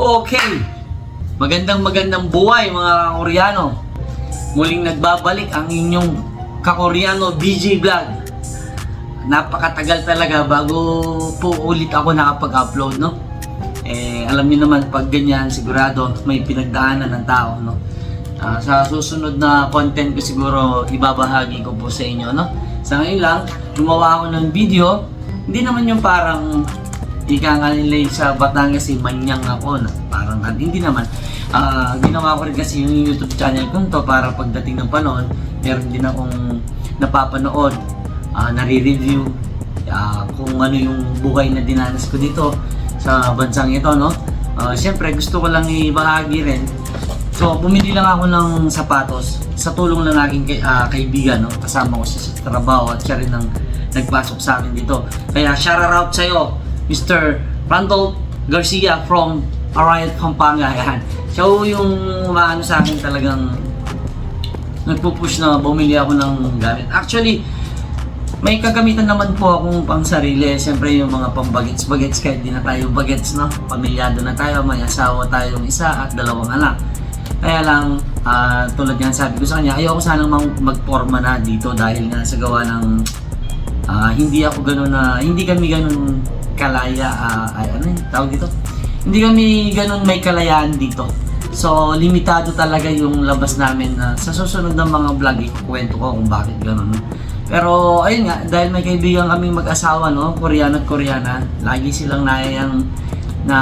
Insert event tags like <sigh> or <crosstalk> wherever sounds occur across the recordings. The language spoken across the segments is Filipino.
Okay. Magandang magandang buhay mga Koreano. Muling nagbabalik ang inyong ka-Koreano BJ Vlog. Napakatagal talaga bago po ulit ako nakapag-upload, no? Eh, alam niyo naman pag ganyan, sigurado may pinagdaanan ng tao, no? Ah, sa susunod na content ko siguro ibabahagi ko po sa inyo, no? Sa ngayon lang, gumawa ako ng video. Hindi naman yung parang ika nga nila sa Batangas eh, manyang ako na parang hindi naman. Ah, ginawa ko rin kasi yung YouTube channel ko to para pagdating ng panahon, meron din akong napapanood, ah, nare-review ah, kung ano yung buhay na dinanas ko dito sa bansang ito, no? Ah, Siyempre, gusto ko lang ibahagi rin So, bumili lang ako ng sapatos sa tulong ng aking ah, kaibigan, no? kasama ko siya sa trabaho at siya rin ang nagpasok sa akin dito. Kaya shout out sa'yo, Mr. Randall Garcia from Arayat, Pampanga. Yan. Siya ho yung umaano sa akin talagang nagpupush na bumili ako ng gamit. Actually, may kagamitan naman po akong pang sarili. Siyempre yung mga pang bagets bagets kahit di na tayo bagets no. Pamilyado na tayo, may asawa tayong isa at dalawang anak. Kaya lang, ah, tulad nga sabi ko sa kanya, ayoko sanang mag- magporma na dito dahil nga sa gawa ng ah, hindi ako ganun na, hindi kami ganun kalaya, ah, ay ano yung tawag dito? Hindi kami ganun may kalayaan dito. So, limitado talaga yung labas namin na sa susunod ng mga vlog, ikukwento ko kung bakit ganun. Pero, ayun nga, dahil may kaibigan kaming mag-asawa, no, Koreano at Koreana, lagi silang nayayang na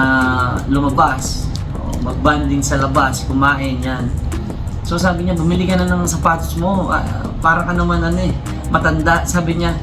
lumabas, o mag-banding sa labas, kumain, yan. So sabi niya, bumili ka na ng sapatos mo, ah, para ka naman ano eh, matanda. Sabi niya,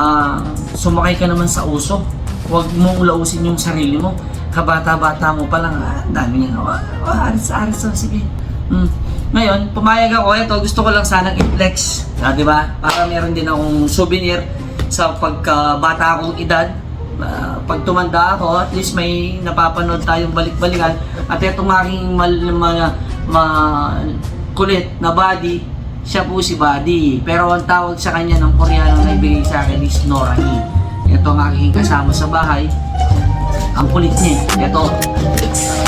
ah, sumakay ka naman sa uso, huwag mong lausin yung sarili mo. Kabata-bata mo pa lang, ah, dami niya, oh, oh, aris, aris, oh, sige. Hmm. Ngayon, pumayag ako, eto, gusto ko lang sanang i-flex, ah, di ba? Para meron din akong souvenir sa pagkabata akong edad, Ah, pag tumanda ako, at least may napapanood tayong balik-balikan. At itong aking mal, ma, ma- kulit na body, siya po si Buddy. Pero ang tawag sa kanya ng Koreano na ibigay sa akin is Norani. Ito ang aking kasama sa bahay. Ang kulit niya. Ito,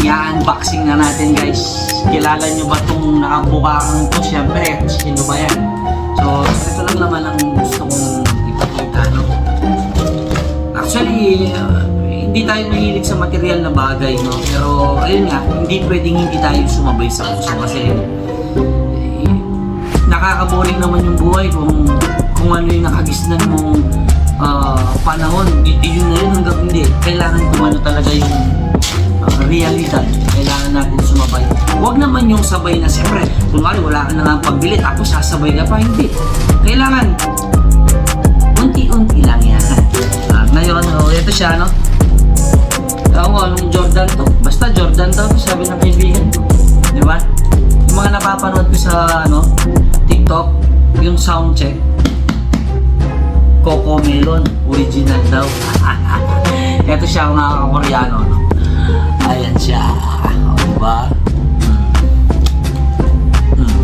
i-unboxing na natin guys. Kilala niyo ba itong nakabukakang to? Siyempre, sino ba yan? So, ito lang naman ang gusto kong ipakita. No? Actually, uh, hindi tayo mahilig sa material na bagay, no? Pero, ayun nga, hindi pwedeng hindi tayo sumabay sa puso kasi eh, nakakaboring naman yung buhay kung kung ano yung nakagisnan mong ah, panahon. Yun na yun hanggang hindi. Kailangan kung ano talaga yung ah, realidad. Kailangan natin sumabay. Huwag naman yung sabay na siyempre, kunwari wala ka na nga pagbilit, ako sasabay ka pa, hindi. Kailangan, unti-unti lang yan. Ah, ngayon, oh, ito siya, no? Ewan ko, anong Jordan to? Basta Jordan to, sabi ng kaibigan. Di ba? Yung mga napapanood ko sa, ano, TikTok, yung sound check, Coco Melon, original daw. <laughs> ito siya, mga kakoreano, no? Ayan siya. O, di ba? Hmm.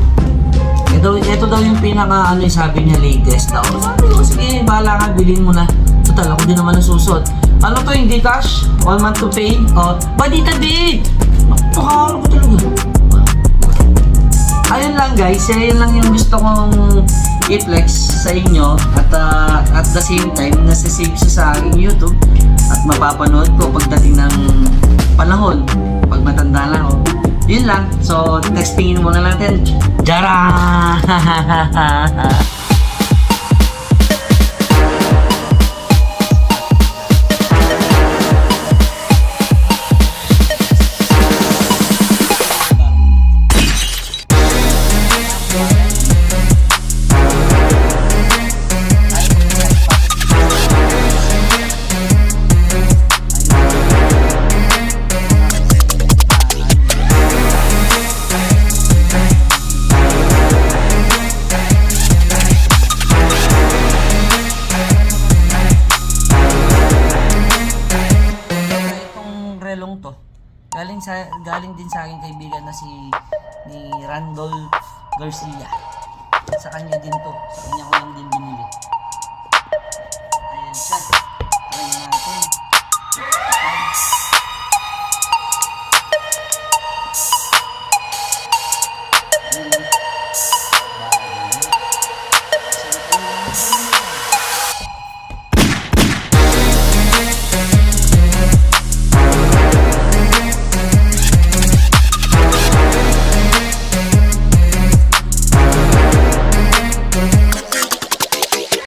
Ito, ito daw yung pinaka ano yung sabi niya latest daw. Sabi ko, sige, bahala ka, bilhin mo na. Total, ako din naman nasusot. Ano to, hindi cash? One month to pay? O, ba dita di? Napakahal ko talaga. Ayun lang guys, ayun lang yung gusto kong i-flex sa inyo at ah, at the same time nasisave siya sa aking YouTube at mapapanood ko pagdating ng panahon pag matanda na ako. Yun lang. So, testingin muna natin. Jara! <laughs> Relong to, galing sa galing din sa aking kaibigan na si ni Randolph Garcia. Sa kanya din to. Sa kanya ko lang din binili.